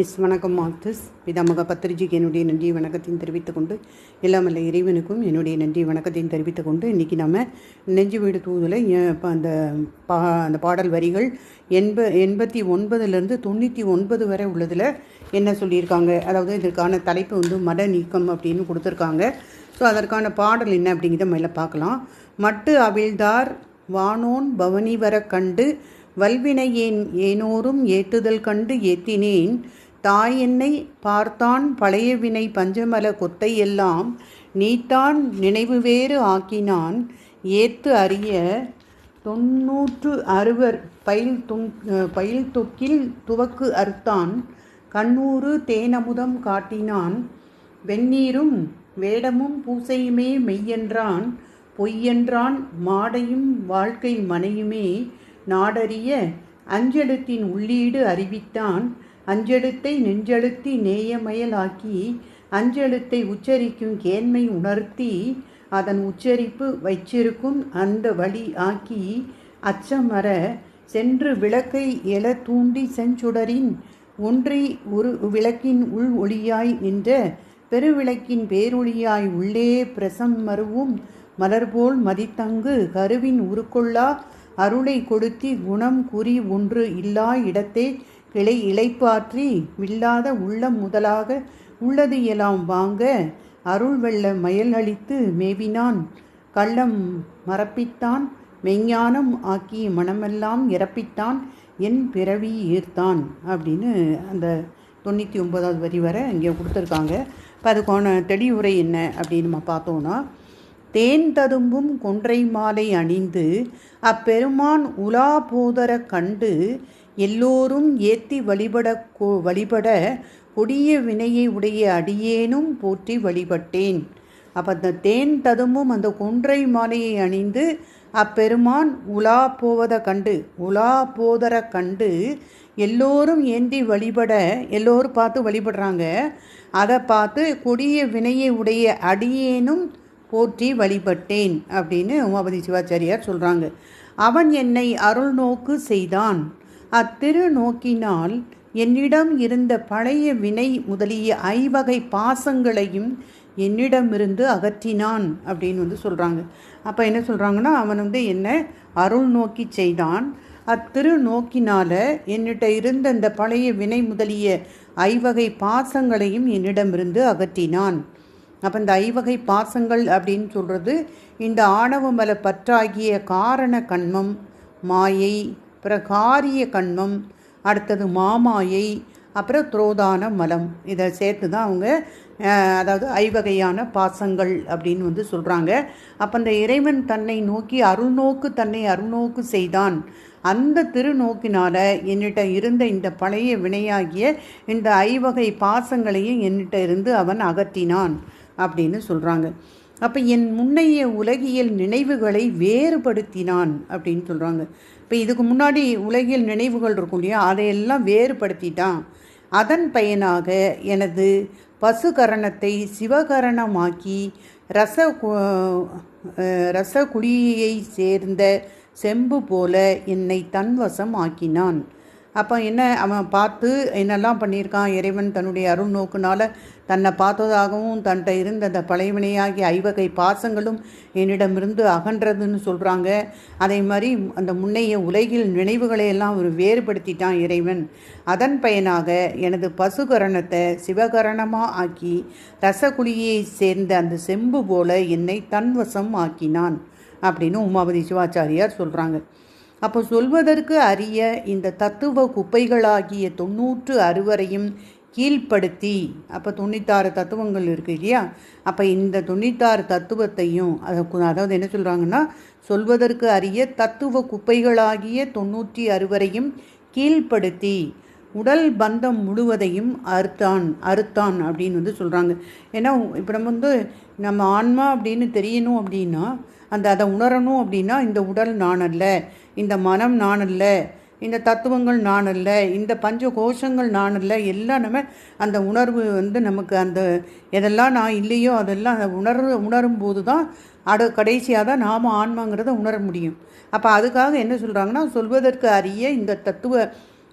S வணக்கம் Marxist பிதாமக பத்திரிஜிக்கு என்னுடைய நன்றி வணக்கத்தையும் தெரிவித்துக் கொண்டு எல்லாமல்ல இறைவனுக்கும் என்னுடைய நன்றி வணக்கத்தையும் தெரிவித்துக் கொண்டு இன்றைக்கி நம்ம நெஞ்சு வீடு தூதலை இப்போ அந்த பா அந்த பாடல் வரிகள் எண்ப எண்பத்தி ஒன்பதுலேருந்து தொண்ணூற்றி ஒன்பது வரை உள்ளதில் என்ன சொல்லியிருக்காங்க? அதாவது இதற்கான தலைப்பு வந்து மத நீக்கம் அப்படின்னு கொடுத்துருக்காங்க. ஸோ அதற்கான பாடல் என்ன அப்படிங்கிறத மேலே பார்க்கலாம். மட்டு அவிழ்தார் வானோன் பவனி வர கண்டு வல்வினை ஏன் ஏனோரும் ஏற்றுதல் கண்டு ஏத்தினேன். தாய் என்னை பார்த்தான் பழைய வினை பஞ்சமல கொத்தையெல்லாம் நீத்தான் நினைவு வேறு ஆக்கினான். ஏத்து அறிய தொன்னூற்று அறுவர் பயில் துன் பயில் தொக்கில் துவக்கு அறுத்தான். கண்ணூறு தேனமுதம் காட்டினான். வெந்நீரும் வேடமும் பூசையுமே மெய்யென்றான். பொய்யென்றான் மாடையும் வாழ்க்கை மனையுமே. நாடறிய அஞ்செழுத்தின் உள்ளீடு அறிவித்தான். அஞ்செழுத்தை நெஞ்செழுத்தி நேயமயலாக்கி அஞ்செழுத்தை உச்சரிக்கும் கேண்மை உணர்த்தி அதன் உச்சரிப்பு வைச்சிருக்கும் அந்த வழி ஆக்கி அச்சமர சென்று விளக்கை எழ தூண்டி செஞ்சுடரின் ஒன்றை ஒரு விளக்கின் உள் ஒளியாய் நின்ற பெருவிளக்கின் பேரொளியாய் உள்ளே பிரசம் மருவும் மலர்போல் மதித்தங்கு கருவின் உருக்கொள்ளா அருளை கொடுத்தி குணம் குறி ஒன்று இல்லா இடத்தை கிளை இளைப்பாற்றி வில்லாத உள்ளம் முதலாக உள்ளது எல்லாம் வாங்க அருள் வெள்ள மயல் அளித்து மேவினான். கள்ளம் மறப்பித்தான் மெஞ்ஞானம் ஆக்கி மனமெல்லாம் இறப்பித்தான் என் பிறவி ஈர்த்தான் அப்படின்னு அந்த தொண்ணூற்றி ஒன்பதாவது வரி வரை இங்கே கொடுத்துருக்காங்க. இப்போ அதுக்கான தெளிவுரை என்ன அப்படின்னு நம்ம பார்த்தோன்னா தேன் ததும்பும் கொன்றை மாலை அணிந்து அப்பெருமான் உலா போதர கண்டு எல்லோரும் ஏத்தி வழிபட கோ வழிபட கொடிய வினையை உடைய அடியேனும் போற்றி வழிபட்டேன். அப்போ அந்த தேன் ததும்பும் அந்த கொன்றை மாலையை அணிந்து அப்பெருமான் உலா போவதை கண்டு உலா போதர கண்டு எல்லோரும் ஏந்தி வழிபட எல்லோரும் பார்த்து வழிபடுறாங்க. அதை பார்த்து கொடிய வினையை உடைய அடியேனும் போற்றி வழிபட்டேன் அப்படின்னு உமாபதி சிவாச்சாரியார் சொல்கிறாங்க அவன் என்னை அருள் நோக்கு செய்தான். அத்திரு நோக்கினால் என்னிடம் இருந்த பழைய வினை முதலிய ஐவகை பாசங்களையும் என்னிடமிருந்து அகற்றினான் அப்படின்னு வந்து சொல்கிறாங்க அப்போ என்ன சொல்கிறாங்கன்னா அவன் வந்து என்ன? அருள் நோக்கி செய்தான். அத்திரு நோக்கினால என்னிட்ட இருந்த இந்த பழைய வினை முதலிய ஐவகை பாசங்களையும் என்னிடமிருந்து அகற்றினான். அப்போ இந்த ஐவகை பாசங்கள் அப்படின்னு சொல்கிறது இந்த ஆணவமல பற்றாகிய காரண கண்மம் மாயை அப்புறம் காரிய கண்மம் அடுத்தது மாமாயை அப்புறம் துரோதான மலம். இதை சேர்த்து தான் அவங்க அதாவது ஐவகையான பாசங்கள் அப்படின்னு வந்து சொல்கிறாங்க அப்போ அந்த இறைவன் தன்னை நோக்கி அருள்நோக்கு தன்னை அருள்நோக்கு செய்தான். அந்த திருநோக்கினால் என்னிட்ட இருந்த இந்த பழைய வினையாகிய இந்த ஐவகை பாசங்களையும் என்னிட்ட இருந்து அவன் அகற்றினான் அப்படின்னு சொல்கிறாங்க அப்போ என் முன்னைய உலகியல் நினைவுகளை வேறுபடுத்தினான் அப்படின்னு சொல்கிறாங்க இப்போ இதுக்கு முன்னாடி உலகியல் நினைவுகள் இருக்கும் இல்லையா? அதையெல்லாம் வேறுபடுத்திட்டான். அதன் பயனாக எனது பசுகரணத்தை சிவகரணமாக்கி ரச கு- சேர்ந்த செம்பு போல என்னை தன்வசம் ஆக்கினான் அப்போ என்ன அவன் பார்த்து என்னெல்லாம் பண்ணியிருக்கான் இறைவன் தன்னுடைய அருள் நோக்குனால தன்னை பார்த்ததாகவும் தன்ட்ட இருந்த அந்த பழையவினையாகிய ஐவகை பாசங்களும் என்னிடமிருந்து அகன்றதுன்னு சொல்கிறாங்க அதே மாதிரி அந்த முன்னைய உலகில் நினைவுகளை எல்லாம் ஒரு வேறுபடுத்திட்டான் இறைவன். அதன் பயனாக எனது பசுகரணத்தை சிவகரணமாக ஆக்கி ரசகுழியை சேர்ந்த அந்த செம்பு போல என்னை தன்வசம் ஆக்கினான் அப்படின்னு உமாபதி சிவாச்சாரியார் சொல்கிறாங்க அப்போ சொல்வதற்கு அரிய இந்த தத்துவ குப்பைகளாகிய தொண்ணூற்று அறுவரையும் கீழ்ப்படுத்தி அப்போ தொண்ணூத்தாறு தத்துவங்கள் இருக்குது இல்லையா? அப்போ இந்த தொண்ணூத்தாறு தத்துவத்தையும் அதை அதாவது என்ன சொல்கிறாங்கன்னா சொல்வதற்கு அரிய தத்துவ குப்பைகளாகிய தொண்ணூற்றி அறுவரையும் கீழ்ப்படுத்தி உடல் பந்தம் முழுவதையும் அறுத்தான் அறுத்தான் அப்படின்னு வந்து சொல்கிறாங்க ஏன்னா இப்போ நம்ம வந்து நம்ம ஆன்மா அப்படின்னு தெரியணும் அப்படின்னா அந்த அதை உணரணும் அப்படின்னா இந்த உடல் நான் அல்ல. இந்த மனம் நான் அல்ல இந்த தத்துவங்கள் நான் அல்ல இந்த பஞ்ச கோஷங்கள் நான் அல்ல எல்லாம் நம்ம அந்த உணர்வு வந்து நமக்கு அந்த எதெல்லாம் நான் இல்லையோ அதெல்லாம் அந்த உணர் உணரும் போது தான் அடு கடைசியாக தான் நாம் ஆன்மாங்கிறத உணர முடியும். அப்போ அதுக்காக என்ன சொல்கிறாங்கன்னா சொல்வதற்கு அரிய இந்த தத்துவ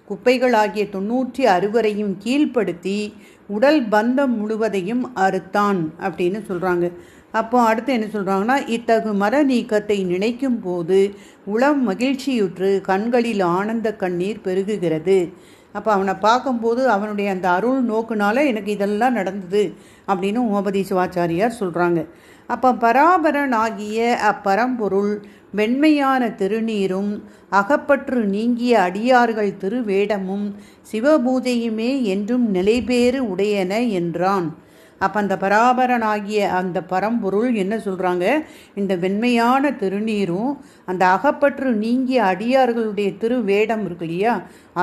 குப்பைகள் ஆகிய தொண்ணூற்றி அறுவரையும் கீழ்ப்படுத்தி உடல் பந்தம் முழுவதையும் அறுத்தான் அப்படின்னு சொல்கிறாங்க அப்போ அடுத்து என்ன சொல்கிறாங்கன்னா இத்தகு மர நீக்கத்தை நினைக்கும் போது உளம் மகிழ்ச்சியுற்று கண்களில் ஆனந்த கண்ணீர் பெருகுகிறது. அப்போ அவனை பார்க்கும்போது அவனுடைய அந்த அருள் நோக்குனால எனக்கு இதெல்லாம் நடந்தது அப்படின்னு உமபதி சிவாச்சாரியார் சொல்கிறாங்க அப்போ பராபரன் ஆகிய அப்பரம்பொருள் வெண்மையான திருநீரும் அகப்பற்று நீங்கிய அடியார்கள் திருவேடமும் சிவபூஜையுமே என்றும் நிலைபேறு உடையன என்றான். அப்போ அந்த பராபரனாகிய அந்த பரம்பொருள் என்ன சொல்கிறாங்க இந்த வெண்மையான திருநீரும் அந்த அகப்பற்று நீங்கிய அடியார்களுடைய திருவேடம் இருக்கு இல்லையா?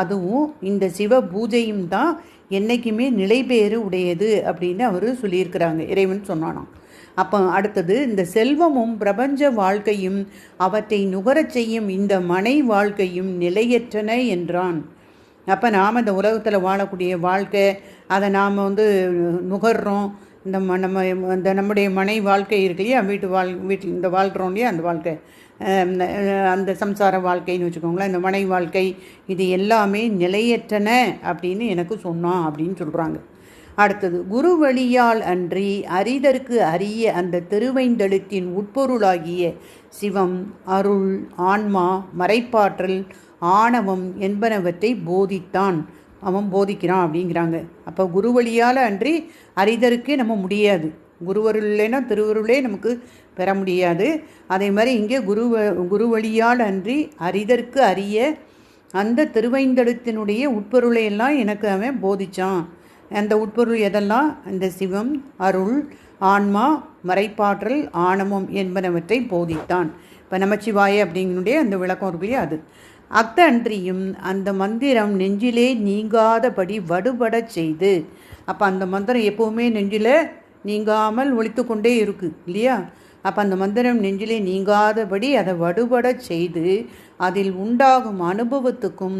அதுவும் இந்த சிவ பூஜையும் தான் என்றைக்குமே நிலைபேறு உடையது அப்படின்னு அவர் சொல்லியிருக்கிறாங்க. இறைவன் சொன்னானாம். அப்போ அடுத்தது இந்த செல்வமும் பிரபஞ்ச வாழ்க்கையும் அவற்றை நுகரச் செய்யும் இந்த மனை வாழ்க்கையும் நிலையற்றன என்றான். அப்போ நாம் இந்த உலகத்தில் வாழக்கூடிய வாழ்க்கை அதை நாம் வந்து நுகர்றோம். இந்த ம நம்ம இந்த நம்முடைய மனை வாழ்க்கை இருக்கு இல்லையா? வீட்டு வாழ் வீட்டில் இந்த வாழ்கிறோம் இல்லையா? அந்த வாழ்க்கை. அந்த சம்சார வாழ்க்கைன்னு வச்சுக்கோங்களேன். இந்த மனை வாழ்க்கை இது எல்லாமே நிலையற்றன அப்படின்னு எனக்கு சொன்னான் அப்படின்னு சொல்கிறாங்க அடுத்தது குரு வழியால் அன்றி அரிதற்கு அரிய அந்த திருவைந்தெழுத்தின் உட்பொருளாகிய சிவம் அருள் ஆன்மா மறைப்பாற்றல் ஆணவம் என்பனவற்றை போதித்தான். அவன் போதிக்கிறான் அப்படிங்கிறாங்க. அப்போ குரு வழியால் அன்றி அறிதருக்கே நம்ம முடியாது. குருவருளேனா திருவருளே நமக்கு பெற முடியாது. அதே மாதிரி இங்கே குரு குரு வழியால் அன்றி அறிதற்கு அறிய அந்த திருவைந்தெழுத்தினுடைய உட்பொருளை எல்லாம் எனக்கு அவன் போதிச்சான். அந்த உட்பொருள் எதெல்லாம்? அந்த சிவம் அருள் ஆன்மா மறைப்பாற்றல் ஆணவம் என்பனவற்றை போதித்தான். இப்போ நமச்சிவாய அப்படிங்கனுடைய அந்த விளக்கம் இருக்கு அது. அத்த அன்றியும் அந்த மந்திரம் நெஞ்சிலே நீங்காதபடி வடுபடச் செய்து. அப்போ அந்த மந்திரம் எப்போவுமே நெஞ்சில் நீங்காமல் ஒழித்து கொண்டே இருக்குது இல்லையா? அப்போ அந்த மந்திரம் நெஞ்சிலே நீங்காதபடி அதை வடுபடச் செய்து அதில் உண்டாகும் அனுபவத்துக்கும்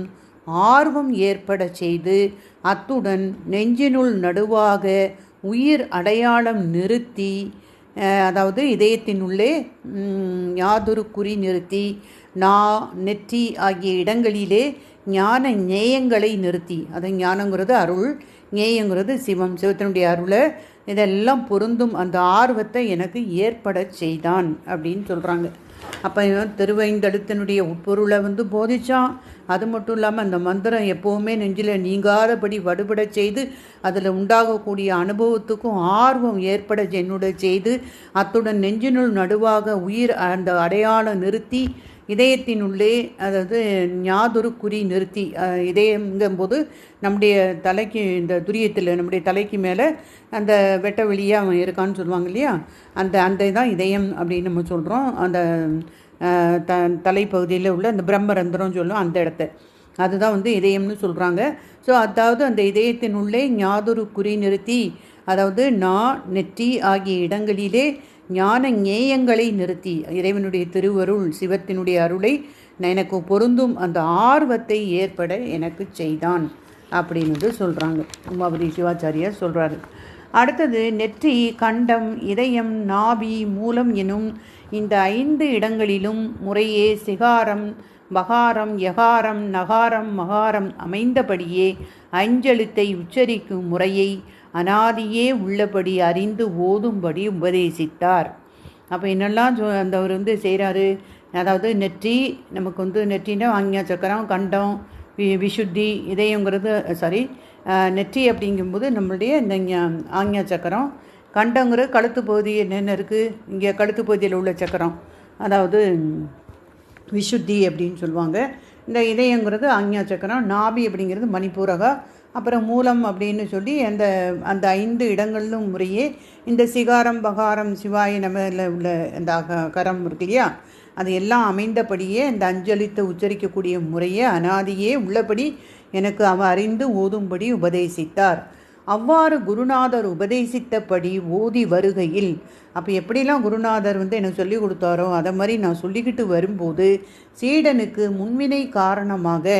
ஆர்வம் ஏற்பட செய்து அத்துடன் நெஞ்சினுள் நடுவாக உயிர் அடையாளம் நிறுத்தி அதாவது இதயத்தினுள்ளே யாதொரு குறி நிறுத்தி நா நெற்றி ஆகிய இடங்களிலே ஞான ஞேயங்களை நிறுத்தி. அதை ஞானங்கிறது அருள் ஞேயங்கிறது சிவம் சிவத்தினுடைய அருளை. இதெல்லாம் பொருந்தும் அந்த ஆர்வத்தை எனக்கு ஏற்பட செய்தான் அப்படின்னு சொல்கிறாங்க அப்போ திருவைந்தடுத்தனுடைய உட்பொருளை வந்து போதிச்சான். அது மட்டும் இல்லாமல் அந்த மந்திரம் எப்போவுமே நெஞ்சில் நீங்காதபடி வடுபட செய்து அதில் உண்டாகக்கூடிய அனுபவத்துக்கும் ஆர்வம் ஏற்பட என்னுடைய செய்து அத்துடன் நெஞ்சினுள் நடுவாக உயிர் அந்த அடையாளம் நிறுத்தி இதயத்தினுள்ளே அதாவது ஞாதுரு குறி நிறுத்தி இதயங்கும்போது நம்முடைய தலைக்கு இந்த துரியத்தில் நம்முடைய தலைக்கு மேலே அந்த வெட்ட வெளியாக அவன் இருக்கான்னு சொல்லுவாங்க இல்லையா? அந்த அந்த தான் இதயம் அப்படின்னு நம்ம சொல்கிறோம் அந்த த தலைப்பகுதியில் உள்ள அந்த பிரம்மரந்திரம் சொல்லும் அந்த இடத்த. அதுதான் வந்து இதயம்னு சொல்கிறாங்க ஸோ அதாவது அந்த இதயத்தினுள்ளே ஞாதுரு குறி நிறுத்தி அதாவது நா நெற்றி ஆகிய இடங்களிலே ஞான ஞேயங்களை நிறுத்தி இறைவனுடைய திருவருள் சிவத்தினுடைய அருளை எனக்கு பொருந்தும் அந்த ஆர்வத்தை ஏற்பட எனக்கு செய்தான் அப்படின்னு சொல்கிறாங்க உமாபதி சிவாச்சாரியார் சொல்கிறாரு அடுத்தது நெற்றி கண்டம் இதயம் நாபி மூலம் எனும் இந்த ஐந்து இடங்களிலும் முறையே சிகாரம் பகாரம் யகாரம் நகாரம் மகாரம் அமைந்தபடியே அஞ்செழுத்தை உச்சரிக்கும் முறையை அனாதியே உள்ளபடி அறிந்து ஓதும்படி உபதேசித்தார். அப்போ என்னெல்லாம் சொ அந்த அவர் வந்து செய்கிறாரு அதாவது நெற்றி நமக்கு வந்து நெற்றின்னா ஆங்கியா சக்கரம் கண்டம் வி விஷுத்தி இதயங்கிறது சாரி நெற்றி அப்படிங்கும்போது நம்மளுடைய இந்த ஆங்கியா சக்கரம் கண்டங்கிற கழுத்து பகுதி என்னென்ன இருக்குது இங்கே கழுத்து பகுதியில் உள்ள சக்கரம். அதாவது விஷுத்தி அப்படின்னு சொல்லுவாங்க. இந்த இதயங்கிறது ஆங்கியா சக்கரம் நாபி அப்படிங்கிறது மணிப்பூரகா அப்புறம் மூலம் அப்படின்னு சொல்லி அந்த அந்த ஐந்து இடங்களிலும் முறையே இந்த சிகாரம் பகாரம் சிவாய நமல உள்ள அந்த கரம் இருக்கு இல்லையா? அது எல்லாம் அமைந்தபடியே அந்த அஞ்சலித்தை உச்சரிக்கக்கூடிய முறையே அனாதியே உள்ளபடி எனக்கு அவ அறிந்து ஓதும்படி உபதேசித்தார். அவ்வாறு குருநாதர் உபதேசித்தபடி ஓதி வருகையில் அப்போ எப்படிலாம் குருநாதர் வந்து எனக்கு சொல்லி கொடுத்தாரோ அதை மாதிரி நான் சொல்லிக்கிட்டு வரும்போது சீடனுக்கு முன்வினை காரணமாக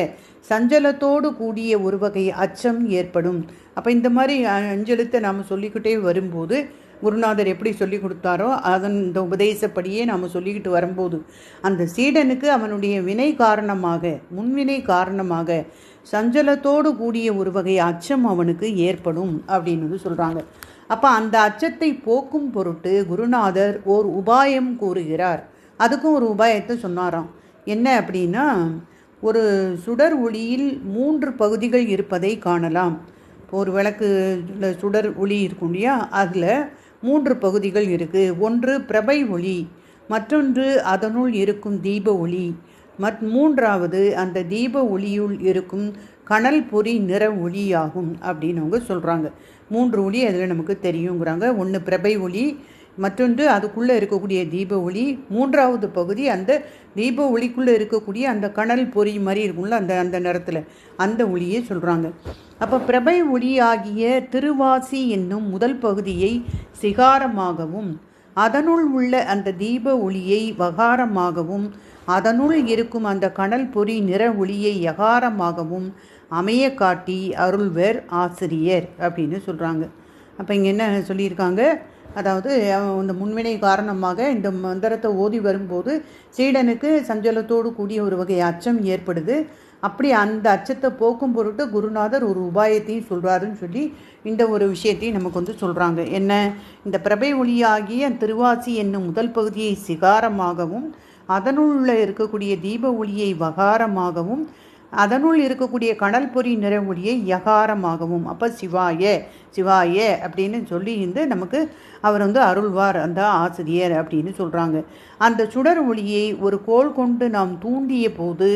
சஞ்சலத்தோடு கூடிய ஒரு வகை அச்சம் ஏற்படும். அப்போ இந்த மாதிரி அஞ்சலத்தை நாம் சொல்லிக்கிட்டே வரும்போது குருநாதர் எப்படி சொல்லி கொடுத்தாரோ அதன் இந்த உபதேசப்படியே நாம் சொல்லிக்கிட்டு வரும்போது அந்த சீடனுக்கு அவனுடைய வினை காரணமாக முன்வினை காரணமாக சஞ்சலத்தோடு கூடிய ஒரு வகை அச்சம் அவனுக்கு ஏற்படும் அப்படின்னு சொல்கிறாங்க அப்போ அந்த அச்சத்தை போக்கும் பொருட்டு குருநாதர் ஓர் உபாயம் கூறுகிறார். அதுக்கும் ஒரு உபாயத்தை சொன்னாராம். என்ன அப்படின்னா ஒரு சுடர் ஒளியில் மூன்று பகுதிகள் இருப்பதை காணலாம். ஒரு விளக்கு சுடர் ஒளி இருக்கும் இல்லையா? அதில் மூன்று பகுதிகள் இருக்குது ஒன்று பிரபை ஒளி மற்றொன்று அதனுள் இருக்கும் தீப ஒளி மற் மூன்றாவது அந்த தீப ஒளியுள் இருக்கும் கனல் பொறி நிற ஒளியாகும் அப்படின்னு அவங்க சொல்கிறாங்க மூன்று ஒளி அதில் நமக்கு தெரியுங்கிறாங்க. ஒன்று பிரபை ஒளி மற்றொன்று அதுக்குள்ளே இருக்கக்கூடிய தீப ஒளி. மூன்றாவது பகுதி அந்த தீப ஒளிக்குள்ளே இருக்கக்கூடிய அந்த கனல் பொறி மாதிரி இருக்கும்ல அந்த அந்த நேரத்தில் அந்த ஒளியை சொல்கிறாங்க அப்போ பிரபை ஒளியாகிய திருவாசி என்னும் முதல் பகுதியை சிகாரமாகவும் அதனுள் உள்ள அந்த தீப ஒளியை வகாரமாகவும் அதனுள் இருக்கும் அந்த கனல் பொறி நிற ஒளியை யகாரமாகவும் அமைய காட்டி அருள்வர் ஆசிரியர் அப்படின்னு சொல்கிறாங்க அப்போ இங்கே என்ன சொல்லியிருக்காங்க? அதாவது இந்த முன்வினை காரணமாக இந்த மந்திரத்தை ஓதி வரும்போது சீடனுக்கு சஞ்சலத்தோடு கூடிய ஒரு வகை அச்சம் ஏற்படுது. அப்படி அந்த அச்சத்தை போக்கும் பொருட்டு குருநாதர் ஒரு உபாயத்தையும் சொல்கிறாருன்னு சொல்லி இந்த ஒரு விஷயத்தையும் நமக்கு வந்து சொல்கிறாங்க என்ன? இந்த பிரபை ஒளியாகிய திருவாசி என்னும் முதல் பகுதியை சிகாரமாகவும் அதனுள்ள இருக்கக்கூடிய தீப ஒளியை வகாரமாகவும் அதனுள் இருக்கக்கூடிய கடல் பொறி நிற ஒளியை யகாரமாகவும். அப்போ சிவாய சிவாய அப்படின்னு சொல்லி இருந்து நமக்கு அவர் வந்து அருள்வார் அந்த ஆசிரியர் அப்படின்னு சொல்கிறாங்க அந்த சுடர் ஒளியை ஒரு கோல் கொண்டு நாம் தூண்டிய போது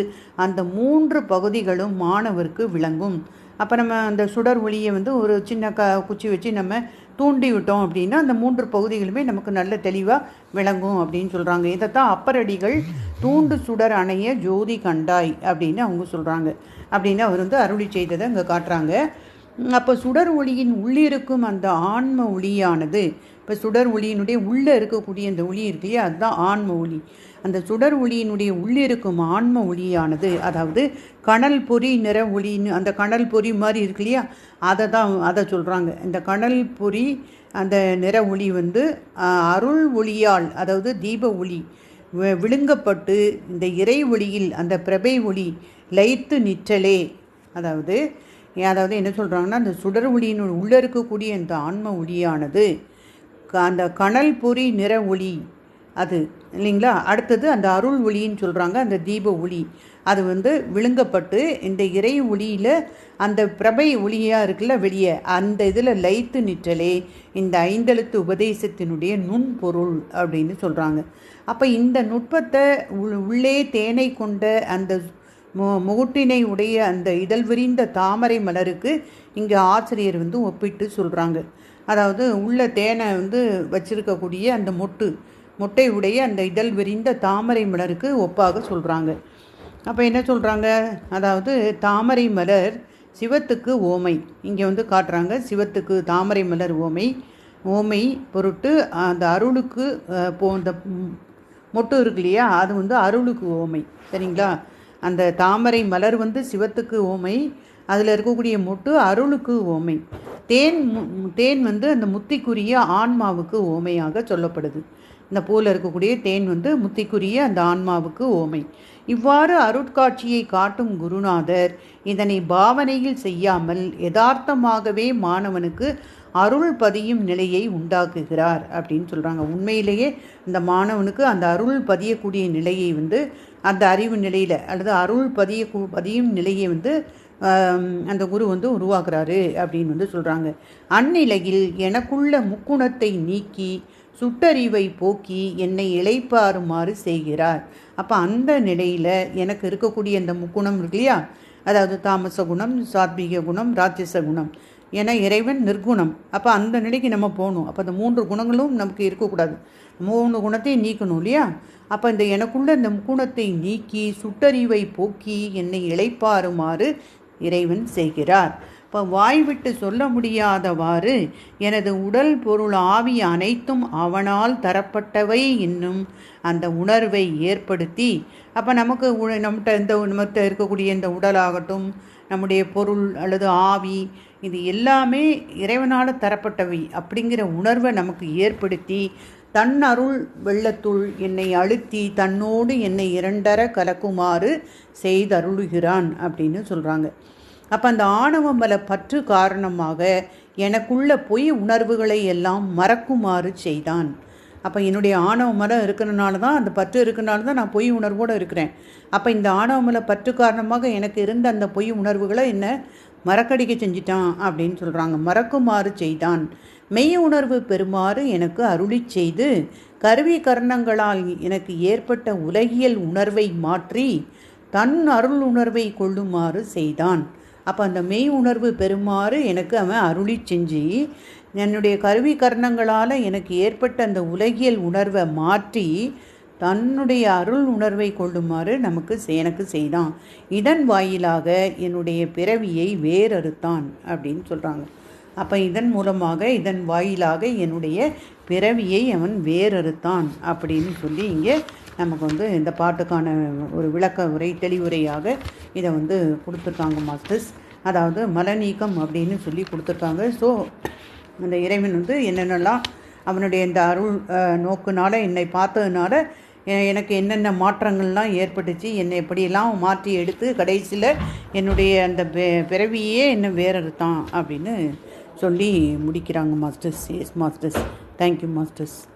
அந்த மூன்று பகுதிகளும் மாணவருக்கு விளங்கும். அப்போ நம்ம அந்த சுடர் ஒளியை வந்து ஒரு சின்ன க குச்சி வச்சு நம்ம தூண்டி விட்டோம் அப்படின்னா அந்த மூன்று பகுதிகளுமே நமக்கு நல்ல தெளிவாக விளங்கும் அப்படின்னு சொல்கிறாங்க இதைத்தான் அப்பரடிகள் தூண்டு சுடர் அணைய ஜோதி கண்டாய் அப்படின்னு அவங்க சொல்கிறாங்க அப்படின்னு அவர் வந்து அருளி செய்ததை அங்கே காட்டுறாங்க. அப்போ சுடர் ஒளியின் உள்ளிருக்கும் அந்த ஆன்ம ஒளியானது இப்போ சுடர் ஒளியினுடைய உள்ளே இருக்கக்கூடிய அந்த ஒளி இருக்கு இல்லையா அதுதான் ஆன்ம ஒளி. அந்த சுடர் ஒளியினுடைய உள்ளிருக்கும் ஆன்ம ஒளியானது அதாவது கணல் பொறி நிற ஒளின்னு அந்த கணல் பொறி மாதிரி இருக்கு இல்லையா? அதை தான் அதை சொல்கிறாங்க இந்த கணல் பொறி அந்த நிற ஒளி வந்து அருள் ஒளியால் அதாவது தீப ஒளி விழுங்கப்பட்டு இந்த இறை ஒளியில் அந்த பிரபை ஒளி லைத்து நிற்றலே. அதாவது அதாவது என்ன சொல்கிறாங்கன்னா அந்த சுடர் ஒளியின் உள்ளே இருக்கக்கூடிய இந்த ஆன்ம ஒளியானது அந்த கணல் பொறி நிற ஒளி அது இல்லைங்களா? அடுத்தது அந்த அருள் ஒளின்னு சொல்கிறாங்க அந்த தீப ஒளி. அது வந்து விழுங்கப்பட்டு இந்த இறை ஒளியில் அந்த பிரபை ஒளியாக இருக்குல்ல வெளியே அந்த இதில் லைத்து நிற்றலே இந்த ஐந்தெழுத்து உபதேசத்தினுடைய நுண்பொருள் அப்படின்னு சொல்கிறாங்க அப்போ இந்த நுட்பத்தை உள்ளே தேனை கொண்ட அந்த மு முகுட்டினை உடைய அந்த இதழ் விரிந்த தாமரை மலருக்கு இங்கே ஆசிரியர் வந்து ஒப்பிட்டு சொல்கிறாங்க அதாவது உள்ள தேனை வந்து வச்சிருக்கக்கூடிய அந்த மொட்டு மொட்டை உடைய அந்த இதழ் விரிந்த தாமரை மலருக்கு ஒப்பாக சொல்கிறாங்க அப்போ என்ன சொல்கிறாங்க அதாவது தாமரை மலர் சிவத்துக்கு ஓமை. இங்கே வந்து காட்டுறாங்க சிவத்துக்கு தாமரை மலர் ஓமை. ஓமை பொருட்டு அந்த அருளுக்கு போ இந்த மொட்டு இருக்கு இல்லையா அது வந்து அருளுக்கு ஓமை. சரிங்களா? அந்த தாமரை மலர் வந்து சிவத்துக்கு ஓமை. அதில் இருக்கக்கூடிய மொட்டு அருளுக்கு ஓமை. தேன் தேன் வந்து அந்த முத்திக்குரிய ஆன்மாவுக்கு ஓமையாக சொல்லப்படுது. இந்த பூவில் இருக்கக்கூடிய தேன் வந்து முத்திக்குரிய அந்த ஆன்மாவுக்கு ஓமை. இவ்வாறு அருட்காட்சியை காட்டும் குருநாதர் இதனை பாவனையில் செய்யாமல் யதார்த்தமாகவே மாணவனுக்கு அருள் பதியும் நிலையை உண்டாக்குகிறார் அப்படின்னு சொல்கிறாங்க உண்மையிலேயே இந்த மாணவனுக்கு அந்த அருள் பதியக்கூடிய நிலையை வந்து அந்த அறிவு நிலையில் அல்லது அருள் பதிய பதியும் நிலையை வந்து அந்த குரு வந்து உருவாக்குறாரு அப்படின்னு வந்து சொல்கிறாங்க அந்நிலையில் எனக்குள்ள முக்குணத்தை நீக்கி சுட்டறிவை போக்கி என்னை இழைப்பாறுமாறு செய்கிறார். அப்போ அந்த நிலையில் எனக்கு இருக்கக்கூடிய இந்த முக்குணம் இருக்கு இல்லையா? அதாவது தாமச குணம் சாத்விக குணம் ராட்சச குணம். ஏன்னா இறைவன் நிர்குணம். அப்போ அந்த நிலைக்கு நம்ம போகணும். அப்போ அந்த மூன்று குணங்களும் நமக்கு இருக்கக்கூடாது. மூணு குணத்தையும் நீக்கணும் இல்லையா? அப்போ இந்த எனக்குள்ள இந்த முக்குணத்தை நீக்கி சுட்டறிவை போக்கி என்னை இழைப்பாருமாறு இறைவன் செய்கிறார். இப்போ வாய் விட்டு சொல்ல முடியாதவாறு எனது உடல் பொருள் ஆவி அனைத்தும் அவனால் தரப்பட்டவை என்னும் அந்த உணர்வை ஏற்படுத்தி அப்போ நமக்கு நம்மகிட்ட இந்த நம்மகிட்ட இருக்கக்கூடிய இந்த உடலாகட்டும் நம்முடைய பொருள் அல்லது ஆவி இது எல்லாமே இறைவனால் தரப்பட்டவை அப்படிங்கிற உணர்வை நமக்கு ஏற்படுத்தி தன் அருள் வெள்ளத்துள் என்னை அழுத்தி தன்னோடு என்னை இரண்டர கலக்குமாறு செய்தருளுகிறான் அப்படின்னு சொல்கிறாங்க அப்போ அந்த ஆணவமல பற்று காரணமாக எனக்குள்ள பொய் உணர்வுகளை எல்லாம் மறக்குமாறு செய்தான். அப்போ என்னுடைய ஆணவ மலம் இருக்கிறனால தான் அந்த பற்று இருக்கிறனால தான் நான் பொய் உணர்வோடு இருக்கிறேன். அப்போ இந்த ஆணவ மல பற்று காரணமாக எனக்கு இருந்த அந்த பொய் உணர்வுகளை என்ன? மறக்கடிக்க செஞ்சிட்டான் அப்படின்னு சொல்கிறாங்க மறக்குமாறு செய்தான். மெய் உணர்வு பெறுமாறு எனக்கு அருளி செய்து கருவி கர்ணங்களால் எனக்கு ஏற்பட்ட உலகியல் உணர்வை மாற்றி தன் அருள் உணர்வை கொள்ளுமாறு செய்தான். அப்போ அந்த மெய் உணர்வு பெறுமாறு எனக்கு அவன் அருளி செஞ்சு என்னுடைய கருவி கர்ணங்களால் எனக்கு ஏற்பட்ட அந்த உலகியல் உணர்வை மாற்றி தன்னுடைய அருள் உணர்வை கொள்ளுமாறு நமக்கு எனக்கு செய்தான். இதன் வாயிலாக என்னுடைய பிறவியை வேறறுத்தான் அப்படின்னு சொல்கிறாங்க அப்போ இதன் மூலமாக இதன் வாயிலாக என்னுடைய பிறவியை அவன் வேறறுத்தான் அப்படின்னு சொல்லி இங்கே நமக்கு வந்து இந்த பாட்டுக்கான ஒரு விளக்க உரை தெளிவுரையாக இதை வந்து கொடுத்துருக்காங்க மாஸ்டர்ஸ். அதாவது மலநீக்கம் அப்படின்னு சொல்லி கொடுத்துருக்காங்க. ஸோ அந்த இறைவன் வந்து என்னென்னலாம் அவனுடைய இந்த அருள் நோக்குனால் நோக்குனால என்னை பார்த்ததுனால எனக்கு என்னென்ன மாற்றங்கள்லாம் ஏற்பட்டுச்சு என்னை எப்படியெல்லாம் மாற்றி எடுத்து கடைசியில் என்னுடைய அந்த பெ- பிறவியே என்ன வேறறுத்தான் அப்படின்னு சொல்லி முடிக்கிறாங்க masters. Yes masters. Thank you masters.